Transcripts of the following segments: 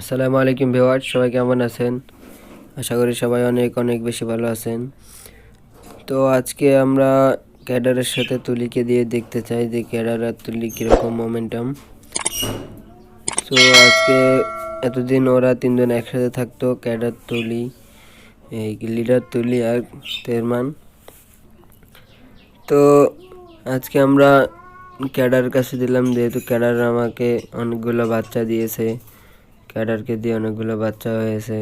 আসসালামু আলাইকুম ভিওয়ার্স সবাই কেমন আছেন? আশা করি সবাই অনেক অনেক বেশি ভালো আছেন। তো আজকে আমরা ক্যাডারের সাথে তুলিকে দিয়ে দেখতে চাই যে ক্যাডার আর তুলি কীরকম মোমেন্টাম তো আজকে এতদিন ওরা তিনজন একসাথে থাকতো, ক্যাডার তুলি, এই লিডার তুলি আর তেরমান। তো আজকে আমরা ক্যাডার কাছে দিলাম, যেহেতু ক্যাডার আমাকে অনেকগুলো বাচ্চা দিয়েছে। ক্যাডারকে দিয়ে অনেকগুলো বাচ্চা হয়েছে,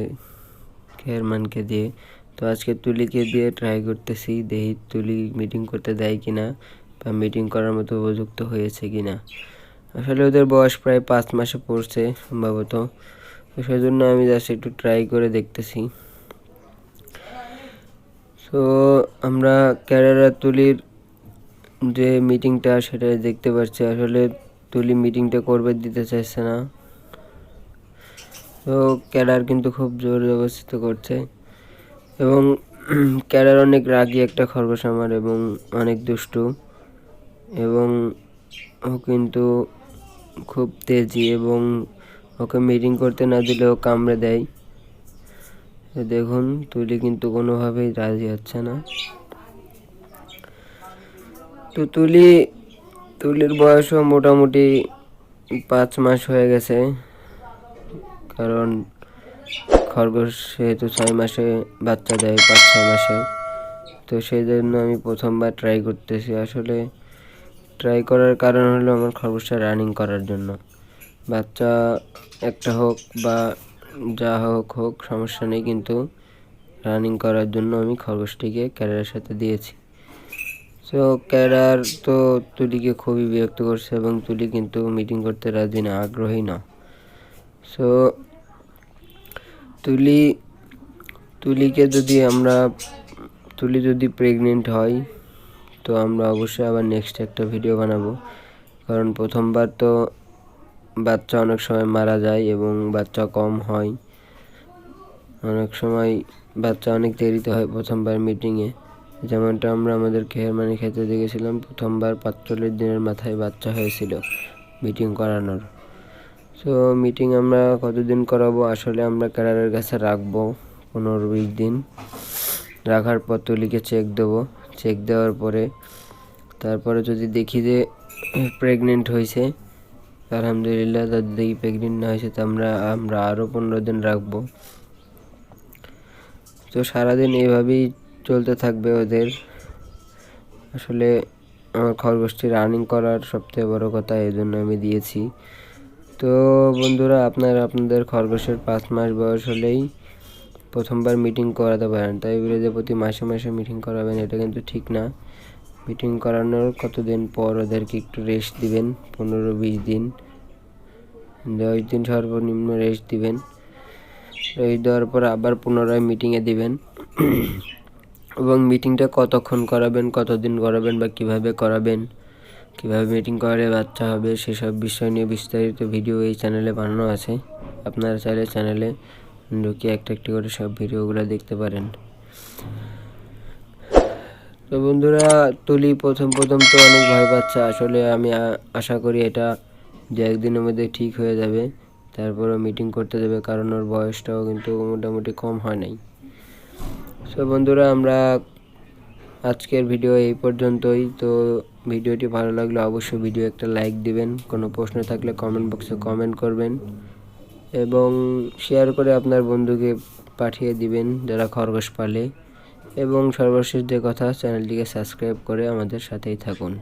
খেরমানকে দিয়ে। তো আজকে তুলিকে দিয়ে ট্রাই করতেছি, দেখি তুলি মিটিং করতে দেয় কিনা বা মিটিং করার মতো উপযুক্ত হয়েছে কিনা। আসলে ওদের বয়স প্রায় পাঁচ মাসে পড়ছে সম্ভবত। তো সেই জন্য আমি জাস্ট একটু ট্রাই করে দেখতেছি। তো আমরা ক্যাডার আর তুলির যে মিটিংটা সেটা দেখতে পাচ্ছি আসলে তুলি মিটিংটা করবে, দিতে চাইছে না। তো ক্যাডার কিন্তু খুব জোর জবরদস্তি করছে। এবং ক্যাডার অনেক রাগী একটা খরগোশ আমার এবং অনেক দুষ্টু। এবং ও কিন্তু খুব তেজি এবং ওকে মিটিং করতে না দিলেও কামড়ে দেয়। দেখুন, তুলি কিন্তু কোনোভাবেই রাজি হচ্ছে না। তো তুলি, তুলির বয়সও মোটামুটি পাঁচ মাস হয়ে গেছে। কারণ খরগোশ সেহেতু ছয় মাসে, বাচ্চা দেয় পাঁচ, ছয় মাসে, তো সেই জন্য আমি প্রথমবার ট্রাই করতেছি। আসলে ট্রাই করার কারণ হলো আমার খরগোশটা রানিং করার জন্য। বাচ্চা একটা হোক বা যা হোক হোক, সমস্যা নেই, কিন্তু রানিং করার জন্য আমি খরগোশটিকে ক্যাডারের সাথে দিয়েছি। তো ক্যাডার তো তুলিকে খুবই বিরক্ত করছে এবং তুলি কিন্তু মিটিং করতে রাজি না, আগ্রহী না। সো তুলি, তুলিকে যদি আমরা, তুলি যদি প্রেগনেন্ট হয়, তো আমরা অবশ্যই আবার নেক্সট একটা ভিডিও বানাবো। কারণ প্রথমবার তো বাচ্চা অনেক সময় মারা যায় এবং বাচ্চা কম হয়। অনেক সময় বাচ্চা অনেক দেরিতে হয় প্রথমবার মিটিংয়ে যেমনটা আমরা আমাদের খেরমানি খেতে দেখেছিলাম, প্রথমবার পাঁচচল্লিশ দিনের মাথায় বাচ্চা হয়েছিল মিটিং করানোর। সো মিটিং আমরা কতদিন করাবো? আসলে আমরা ক্যাডারের কাছে রাখব পনেরো বিশ দিন। রাখার পর তুলিকে চেক দেবো। চেক দেওয়ার পরে তারপরে যদি দেখি যে প্রেগনেন্ট হয়েছে, আলহামদুলিল্লাহ যদি দেখি প্রেগনেন্ট না হয়েছে, তো আমরা আমরা আরও পনেরো দিন রাখব। তো সারাদিন এইভাবেই চলতে থাকবে ওদের। আসলে আমার খরগোশটি রানিং করার সবথেকে বড় কথা এই জন্য আমি দিয়েছি। তো বন্ধুরা, আপনারা, আপনাদের খরগোশের পাঁচ মাস বয়স হলেই প্রথমবার মিটিং করাতে পারেন। তাই বলে যে প্রতি মাসে মাসে মিটিং করাবেন, এটা কিন্তু ঠিক না। মিটিং করানোর কতদিন পর ওদেরকে একটু রেস্ট দিবেন? পনেরো, বিশ দিন, দশ দিন সর্বনিম্ন রেস্ট দিবেন। রেস্ট দেওয়ার পর আবার পুনরায় মিটিংয়ে দিবেন। এবং মিটিংটা কতক্ষণ করাবেন, কতদিন করাবেন বা কীভাবে করাবেন কীভাবে মিটিং করে, বাচ্চা হবে, সেসব বিষয় নিয়ে বিস্তারিত ভিডিও এই চ্যানেলে বানানো আছে। আপনারা চাইলে চ্যানেলে ঢুকে একটা একটি করে সব ভিডিওগুলো দেখতে পারেন। তো বন্ধুরা, তুলি প্রথম প্রথম তো অনেক ভয় পাচ্ছে। আসলে আমি আশা করি এটা যে একদিনের মধ্যে ঠিক হয়ে যাবে। তারপরে মিটিং করতে দেবে, কারণ ওর বয়সটাও কিন্তু মোটামুটি কম হয় নাই। সো বন্ধুরা, আমরা আজকের ভিডিও এই পর্যন্তই। তো ভিডিওটি ভালো লাগলে অবশ্যই ভিডিও একটা লাইক দিবেন, কোনো প্রশ্ন থাকলে কমেন্ট বক্সে কমেন্ট করবেন এবং শেয়ার করে আপনার বন্ধুকে পাঠিয়ে দিবেন যারা খরগোশ পালে এবং সর্বশেষ যে কথা চ্যানেলটিকে সাবস্ক্রাইব করে আমাদের সাথেই থাকুন।